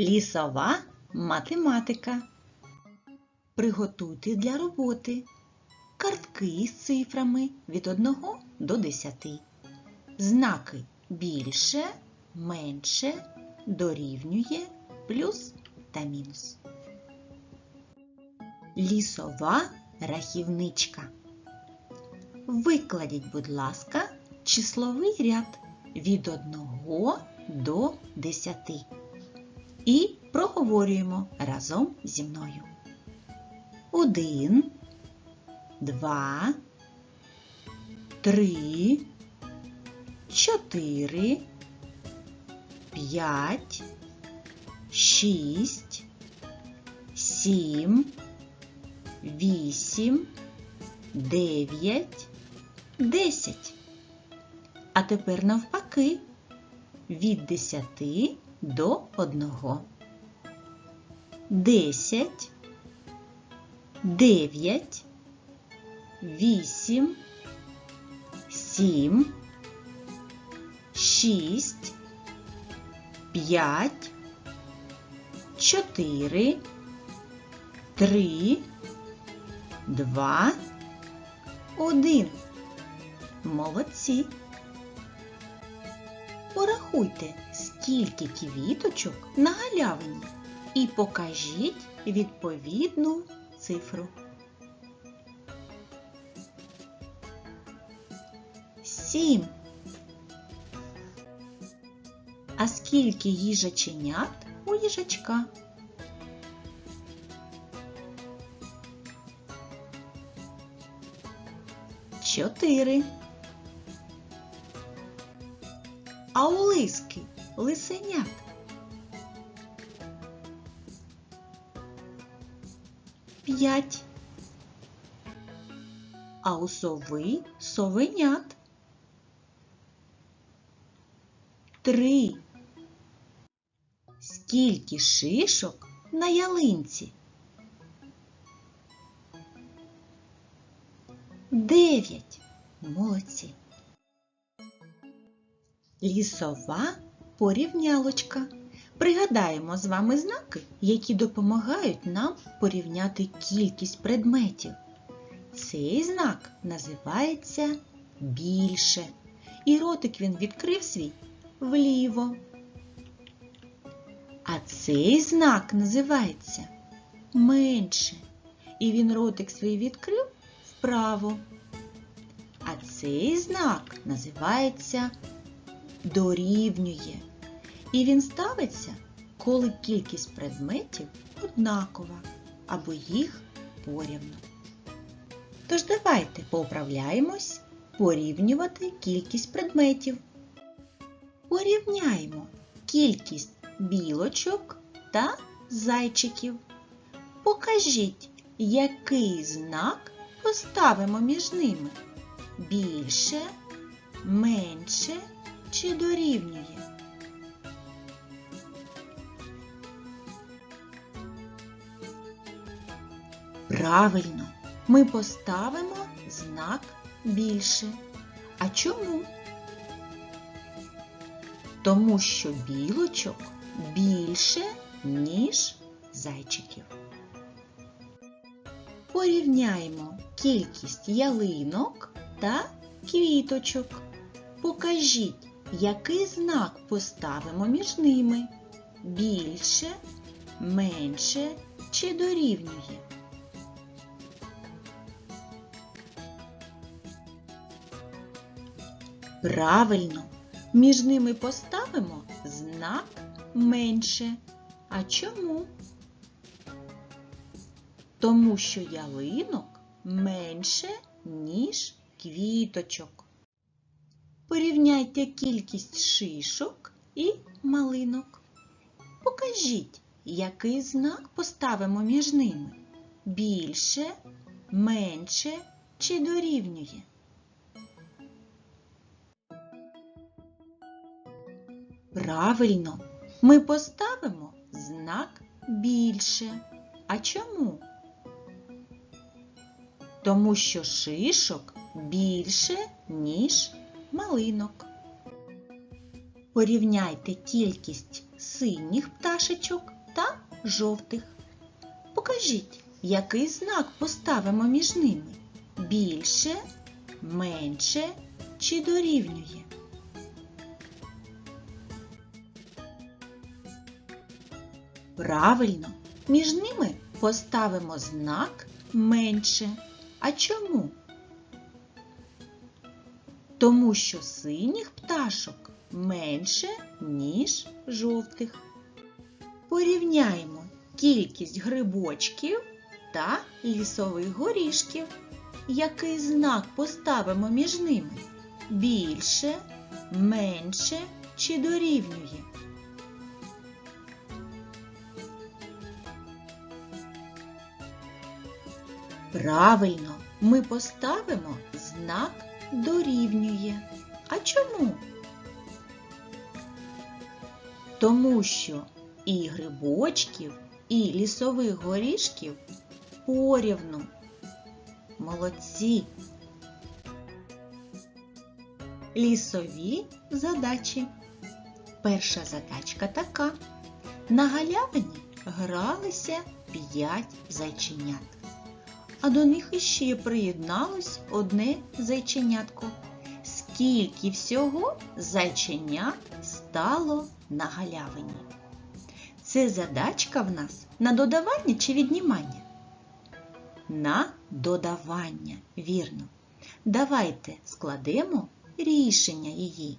Лісова математика. Приготуйте для роботи картки з цифрами від 1 до 10. Знаки більше, менше, дорівнює, плюс та мінус. Лісова рахівничка. Викладіть, будь ласка, числовий ряд від 1 до 10. І проговорюємо разом зі мною. Один, два, три, чотири, п'ять, шість, сім, вісім, дев'ять, десять. А тепер навпаки від десяти до одного. Десять, дев'ять, вісім, сім, шість, п'ять, чотири, три, два, один. Молодці. Порахуйте, скільки квіточок на галявині і покажіть відповідну цифру. Сім. А скільки їжаченят у їжачка? Чотири. А у лиски лисенят. П'ять. А у сови совенят. Три. Скільки шишок на ялинці? Дев'ять. Молодці. Лісова порівнялочка. Пригадаємо з вами знаки, які допомагають нам порівняти кількість предметів. Цей знак називається більше. І ротик він відкрив свій вліво. А цей знак називається менше. І він ротик свій відкрив вправо. А цей знак називається дорівнює. І він ставиться, коли кількість предметів однакова або їх порівну. Тож давайте поуправляємось порівнювати кількість предметів. Порівняємо кількість білочок та зайчиків. Покажіть, який знак поставимо між ними. Більше, менше чи дорівнює? Правильно, ми поставимо знак більше. А чому? Тому що білочок більше, ніж зайчиків. Порівняємо кількість ялинок та квіточок. Покажіть, який знак поставимо між ними. Більше, менше чи дорівнює. Правильно, між ними поставимо знак менше. А чому? Тому що ялинок менше, ніж квіточок. Порівняйте кількість шишок і малинок. Покажіть, який знак поставимо між ними. Більше, менше чи дорівнює. Правильно, ми поставимо знак більше. А чому? Тому що шишок більше, ніж малинок. Порівняйте кількість синіх пташечок та жовтих. Покажіть, який знак поставимо між ними? Більше, менше чи дорівнює? Правильно, між ними поставимо знак менше. А чому? Тому що синіх пташок менше, ніж жовтих. Порівняємо кількість грибочків та лісових горішків. Який знак поставимо між ними? Більше, менше чи дорівнює? Правильно, ми поставимо знак дорівнює. А чому? Тому що і грибочків, і лісових горішків порівну. Молодці. Лісові задачі. Перша задачка така. На галявині гралися п'ять зайченят. А до них іще приєдналось одне зайченятко. Скільки всього зайченят стало на галявині? Це задачка в нас на додавання чи віднімання? На додавання, вірно. Давайте складемо рішення її.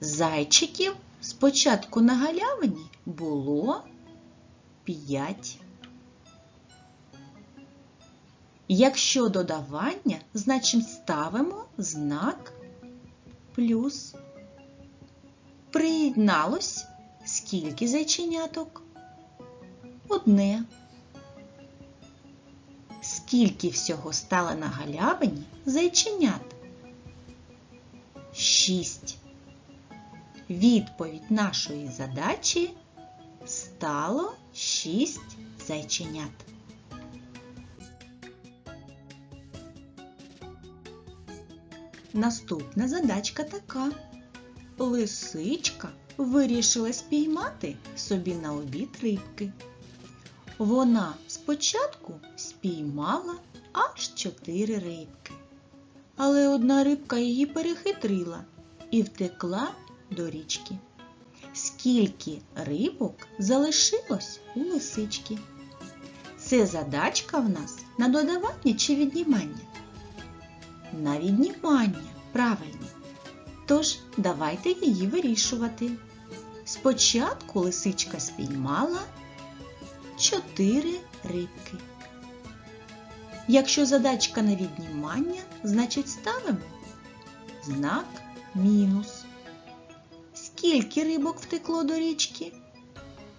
Зайчиків спочатку на галявині було 5. Якщо додавання, значить ставимо знак плюс. Приєдналось скільки зайченяток? Одне. Скільки всього стало на галявині зайченят? Шість. Відповідь нашої задачі стало шість зайченят. Наступна задачка така. Лисичка вирішила спіймати собі на обід рибки. Вона спочатку спіймала аж чотири рибки. Але одна рибка її перехитрила і втекла до річки. Скільки рибок залишилось у лисички? Це задачка в нас на додавання чи віднімання? На віднімання, правильно. Тож давайте її вирішувати. Спочатку лисичка спіймала чотири рибки. Якщо задачка на віднімання, значить ставимо знак мінус. Скільки рибок втекло до річки?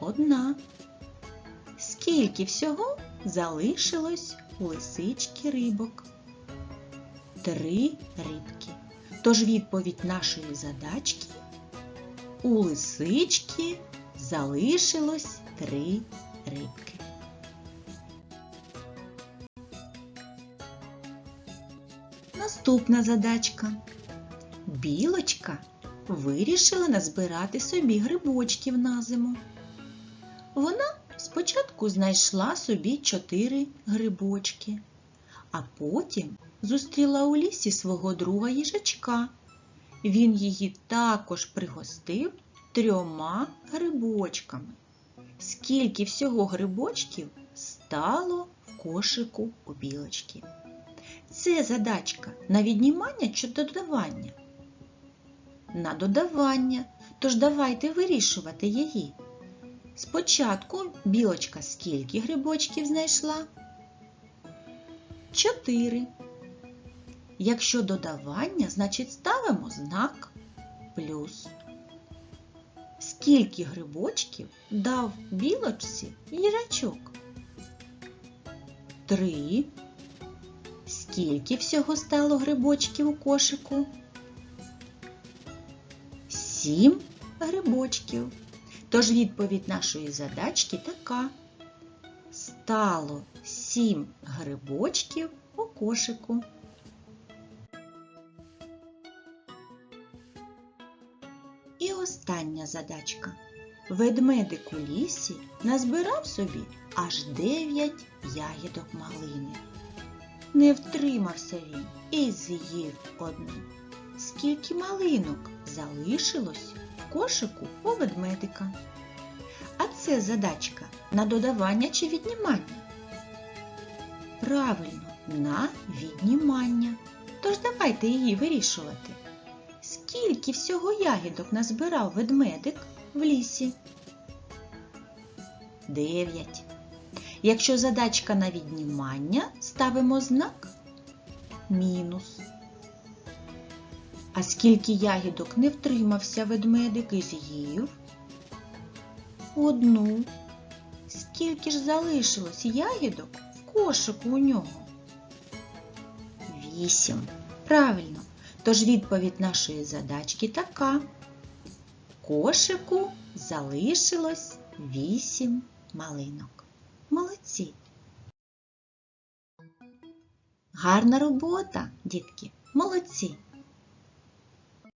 Одна. Скільки всього залишилось у лисички рибок? Три рибки. Тож відповідь нашої задачки у лисички залишилось три рибки. Наступна задачка. Білочка вирішила назбирати собі грибочків на зиму. Вона спочатку знайшла собі чотири грибочки, а потім зустріла у лісі свого друга їжачка. Він її також пригостив трьома грибочками. Скільки всього грибочків стало в кошику у білочки? Це задачка на віднімання чи додавання? На додавання. Тож давайте вирішувати її. Спочатку білочка скільки грибочків знайшла? Чотири. Якщо додавання, значить ставимо знак плюс. Скільки грибочків дав білочці їжачок? Три. Скільки всього стало грибочків у кошику? Сім грибочків. Тож відповідь нашої задачки така. Стало сім грибочків у кошику. Остання задачка. Ведмедик у лісі назбирав собі аж дев'ять ягідок малини. Не втримався він і з'їв одну. Скільки малинок залишилось в кошику у ведмедика? А це задачка на додавання чи віднімання? Правильно, на віднімання. Тож давайте її вирішувати. Скільки всього ягідок назбирав ведмедик в лісі? Дев'ять. Якщо задачка на віднімання, ставимо знак мінус. А скільки ягідок не втримався ведмедик і з'їв? Одну. Скільки ж залишилось ягідок в кошику у нього? Вісім. Правильно. Тож відповідь нашої задачки така. Кошику залишилось вісім малинок. Молодці. Гарна робота, дітки. Молодці.